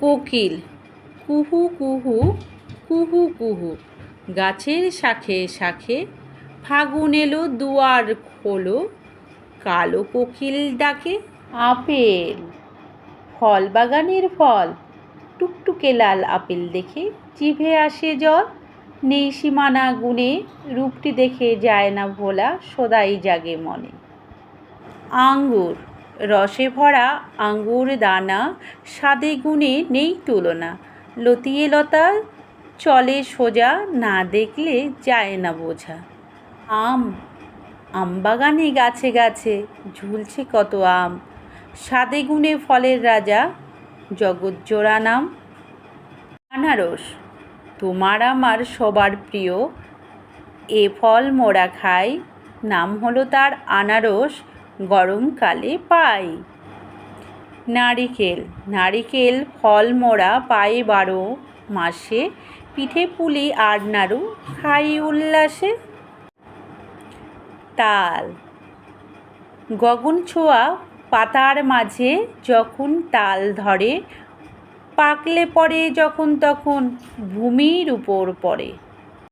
কোকিল। কুহু কুহু কুহু কুহু। গাছের শাখে শাখে ফাগুন এলো দুয়ার খোলো, কালো কোকিল ডাকে আপেল। ফল বাগানের ফল, টুকটুকে লাল আপেল দেখে জিভে আসে জল। নেই সীমানা গুণে, রূপটি দেখে যায় না ভোলা, সদাই জাগে মনে। আঙ্গুর রসে ভরা আঙ্গুর দানা, স্বাদে গুণে নেই তুলনা। লতিয়ে লতা চলে সোজা, না দেখলে যায় না বোঝা। আম আম বাগানে গাছে গাছে ঝুলছে কত আম। স্বাদে গুণে ফলের রাজা জগৎজোড়া নাম। আনারস, তোমার আমার সবার প্রিয়। এ ফল মোরা খাই, নাম হলো তার আনারস। গরমকালে পাই। নারিকেল নারিকেল, ফল মোরা পাই বারো মাসে, পিঠে পুলি আর নাড়ু খাই উল্লাসে। তাল, গগন ছোঁয়া পাতার মাঝে যখন তাল ধরে, পাকলে পড়ে যখন তখন ভূমির উপর পড়ে।